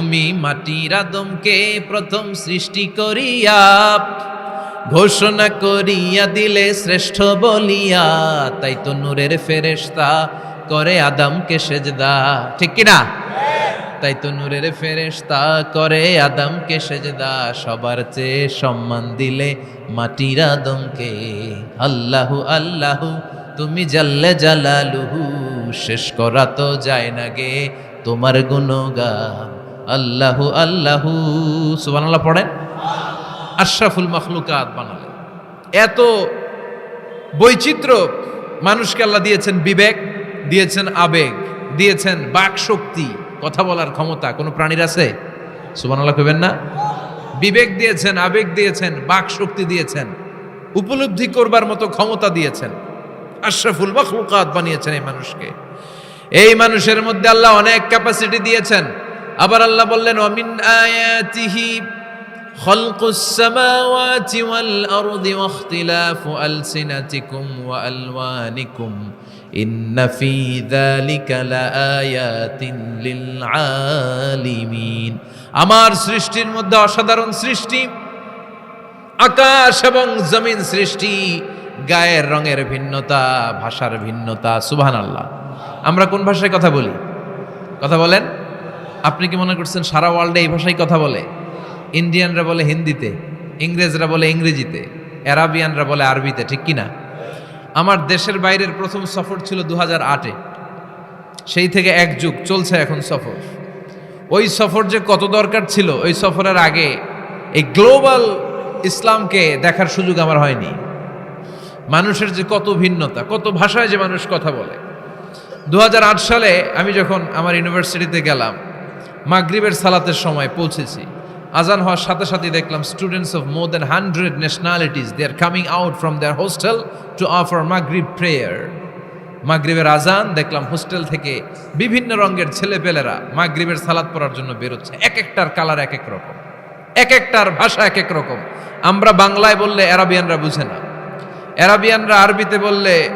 তুমি মাটির আদমকে প্রথম সৃষ্টি করিয়া ঘোষণা করিয়া দিলে শ্রেষ্ঠ বলিয়া, তাই তো নূরের ফেরেশতা করে আদমকে সেজদা। ঠিক কিনা? তাই তো নূরের ফেরেশতা করে আদমকে সেজদা। সবার চেয়ে সম্মান দিলে মাটির আদমকে। আল্লাহু আল্লাহু, তুমি জাল্লে জালালুহু, শেষ করা তো যায় না গে তোমার গুণগান। আল্লাহু আল্লাহু, সুবহানাল্লাহ পড়েন। আশরাফুল মখলুকাত বানালেন। এত বৈচিত্র্য মানুষকে আল্লাহ দিয়েছেন বিবেক, দিয়েছেন আবেগ, দিয়েছেন বাক শক্তি, কথা বলার ক্ষমতা, কোনো প্রাণীর আছে? সুবহানাল্লাহ কইবেন না? বিবেক দিয়েছেন, আবেগ দিয়েছেন, বাক শক্তি দিয়েছেন, উপলব্ধি করবার মতো ক্ষমতা দিয়েছেন। আশরাফুল মখলুকাত বানিয়েছেন এই মানুষকে। এই মানুষের মধ্যে আল্লাহ অনেক ক্যাপাসিটি দিয়েছেন। আবার আল্লাহ বললেন অমিন আয়াতিহি خلق السماوات والأرض واختلاف ألسنتكم وألوانكم إن في ذلك لآيات للعالمين আমার সৃষ্টির মধ্যে অসাধারণ সৃষ্টি আকাশ এবং জমিন সৃষ্টি গায়ের রঙের ভিন্নতা ভাষার ভিন্নতা সুবহান আল্লাহ আমরা কোন ভাষায় কথা বলি কথা বলেন আপনি কি মনে করছেন সারা ওয়ার্ল্ডে এই ভাষায় কথা বলে? ইন্ডিয়ানরা বলে হিন্দিতে, ইংরেজরা বলে ইংরেজিতে অ্যারাবিয়ানরা বলে আরবিতে, ঠিক কি না আমার দেশের বাইরের প্রথম সফর ছিল দু হাজার আটে সেই থেকে এক যুগ চলছে এখন সফর। ওই সফর যে কত দরকার ছিল, ওই সফরের আগে এই গ্লোবাল ইসলামকে দেখার সুযোগ আমার হয়নি। মানুষের যে কত ভিন্নতা, কত ভাষায় যে মানুষ কথা বলে। দু হাজার আট সালে আমি যখন আমার ইউনিভার্সিটিতে গেলাম মাগরিবের সালাতের সময় পৌঁছেছি। আজান হওয়ার সাথে সাথে দেখলাম students of more than hundred nationalities they are coming out from their hostel to offer মাগরিব প্রেয়ার মাগরিবের আজান, দেখলাম হোস্টেল থেকে বিভিন্ন রঙের ছেলেপেলেরা মাগরিবের সালাদ পড়ার জন্য বেরোচ্ছে। এক একটার কালার এক এক রকম। এক একটার ভাষা এক এক রকম। আমরা বাংলায় বললে অ্যারাবিয়ানরা বুঝে না। অ্যারাবিয়ানরা আরবিতে বললে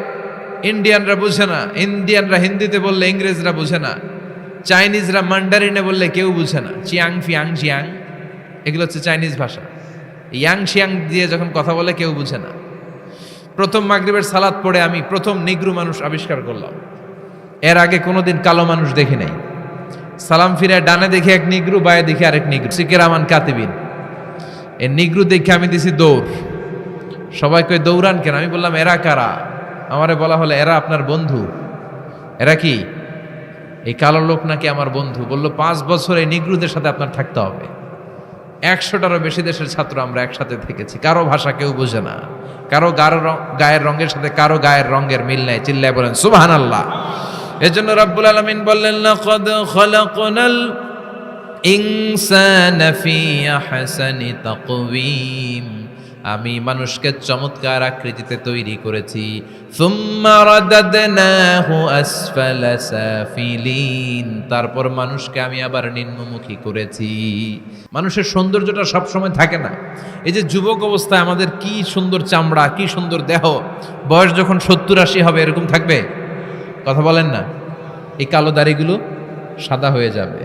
ইন্ডিয়ানরা বুঝে না। ইন্ডিয়ানরা হিন্দিতে বললে ইংরেজরা বুঝে না। চাইনিজরা মান্ডারিনে বললে কেউ বুঝে না। চিয়াং ফিয়াং চিয়াং এগুলো হচ্ছে চাইনিজ ভাষা। ইয়াং শিয়াং দিয়ে যখন কথা বলে কেউ বুঝে না। প্রথম মাগরিবের সালাদ পড়ে আমি প্রথম নিগ্রু মানুষ আবিষ্কার করলাম। এর আগে কোনোদিন কালো মানুষ দেখি নাই। সালাম ফিরে ডানে দেখে এক নিগ্রু, বায়ে দেখে আরেক নিগ্রু। সিকের আমান কাতিবিন। এ নিগ্রু দেখে আমি দিছি দৌড়। সবাই কই দৌড়ান কেন? আমি বললাম, এরা কারা? আমারে বলা হলো, এরা আপনার বন্ধু। এরা কি? এই কালো লোক নাকি আমার বন্ধু। বলল, পাঁচ বছর নিগ্রুদের সাথে আপনার থাকতে হবে। একশোটারও বেশি দেশের ছাত্র আমরা একসাথে থেকেছি। কারও ভাষা কেউ বোঝে না। কারও গারো গায়ের রঙের সাথে কারও গায়ের রঙের মিল নাই। চিল্লায় বলেন সুবাহান আল্লাহ এজন্য রব্বুল আলমিন বললেন, লাকাদ খলাকনাল ইনসানা ফি আহসানি তাকওয়িম। আমি মানুষকে চমৎকার আকৃতিতে তৈরি করেছি। তারপর মানুষকে আমি আবার নিম্নমুখী করেছি। মানুষের সৌন্দর্যটা সবসময় থাকে না। এই যে যুবক অবস্থায় আমাদের কি সুন্দর চামড়া, কি সুন্দর দেহ, বয়স যখন সত্তর আশি হবে, এরকম থাকবে? কথা বলেন না। এই কালো দাড়িগুলো সাদা হয়ে যাবে।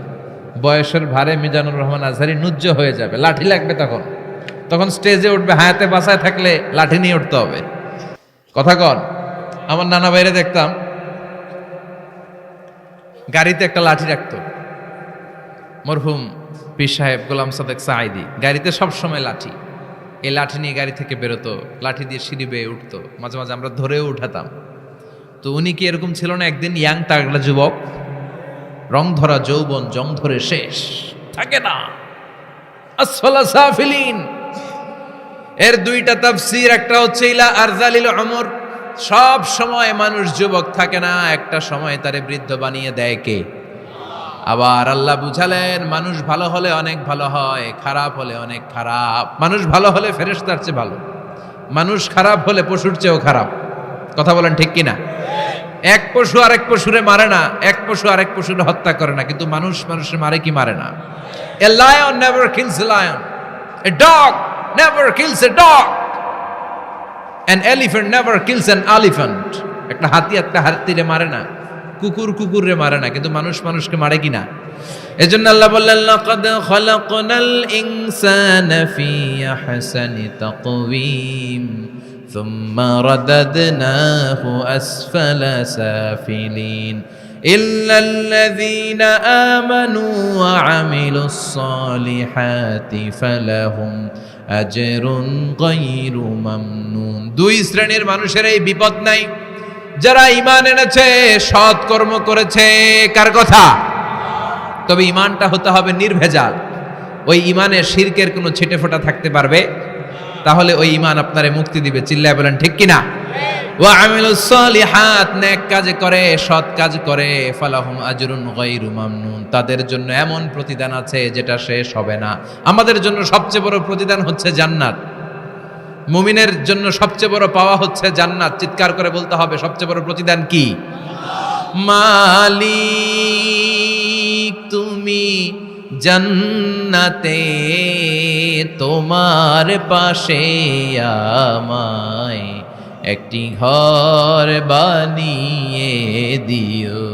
বয়সের ভারে মিজানুর রহমান আজহারি নুজ্জ হয়ে যাবে। লাঠি লাগবে তখন। তখন স্টেজে উঠবে, হায়াতে বাসায় থাকলে লাঠি নিয়ে উঠতে হবে। কথা কন, আমার নানা বাইরে দেখতাম, গাড়িতে একটা লাঠি রাখতো। মরহুম পীর সাহেব গোলাম সাদেক সাইদি গাড়িতে সব সময় লাঠি। এই লাঠি নিয়ে গাড়ি থেকে বেরোতো, লাঠি দিয়ে সিঁড়ি বেয়ে উঠতো, মাঝে মাঝে আমরা ধরেও উঠাতাম। তো উনি কি এরকম ছিল না, একদিন ইয়াং তাগড়া যুবক, রং ধরা যৌবন, জং ধরে শেষ। থাকে না। আসফালা সাফিলিন। এর দুইটা তাফসীর, একটা হচ্ছে ইলা আরজালিল অমর সব সময় মানুষ যুবক থাকে না, একটা সময় তারে বৃদ্ধ বানিয়ে দেয় কে? আবার আল্লাহ বুঝালেন, মানুষ ভালো হলে অনেক ভালো হয়, খারাপ হলে অনেক খারাপ। মানুষ ভালো হলে ফেরেশতার চেয়ে ভালো। মানুষ খারাপ হলে পশুর চেয়েও খারাপ। কথা বলেন ঠিক কিনা? এক পশু আরেক পশুরে মারে না, এক পশু আরেক পশুরে হত্যা করে না, কিন্তু মানুষ মানুষের মারে কি মারে না? A lion never kills lion a dog never kills a dog an elephant never kills an elephant একটা হাতি একটা হাতিরে মারে না কুকুর কুকুরে মারে না কিন্তু মানুষ মানুষকে মারে কিনা এজন্য আল্লাহ বললেন লাকাদ খলাকনাল ইনসানা ফি আহসানি তাকওয়িম ثم رددناه أسفل سافلين إلا الذين آمنوا وعملوا الصالحات فلهم أجر غير ممنون দুই শ্রেণীর মানুষের এই বিপদ নাই যারা ইমান এনেছে সৎ কর্ম করেছে কার কথা তবে ইমানটা হতে হবে নির্ভেজাল ওই ইমানে শিরকের কোনো ছিটে ফোটা থাকতে পারবে তাহলে ওই ইমান আপনারে মুক্তি দিবে চিল্লায় বলেন ঠিক কিনা ও আমিলুস সলিহাত নেক কাজ করে, সৎ কাজ করে, ফালাহুম আজরুন গায়রু মামনুন। তাদের জন্য এমন প্রতিদান আছে যেটা শেষ হবে না। আমাদের জন্য সবচেয়ে বড় প্রতিদান হচ্ছে জান্নাত। মুমিনের জন্য সবচেয়ে বড় পাওয়া হচ্ছে জান্নাত। চিৎকার করে বলতে হবে, সবচেয়ে বড় প্রতিদান কি? মালিক, তুমি জান্নাতে তোমার পাশে আমায় একটি ঘর বানিয়ে দিও।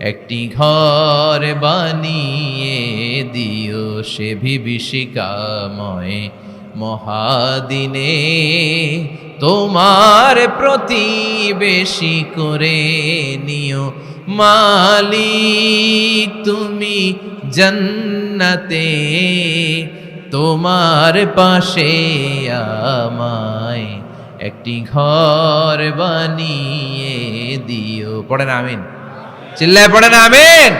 একটি ঘর বানিয়ে দিও সে বিভীষিকাময় মহাদিনে। তোমার প্রতিবেশী করে নিও মালিক, তুমি জন্নতে। তোমার পাশে আমায় একটি ঘর বানিয়ে দিও। পড়েন আমিন। চিল্লায় পড়েন আমিন।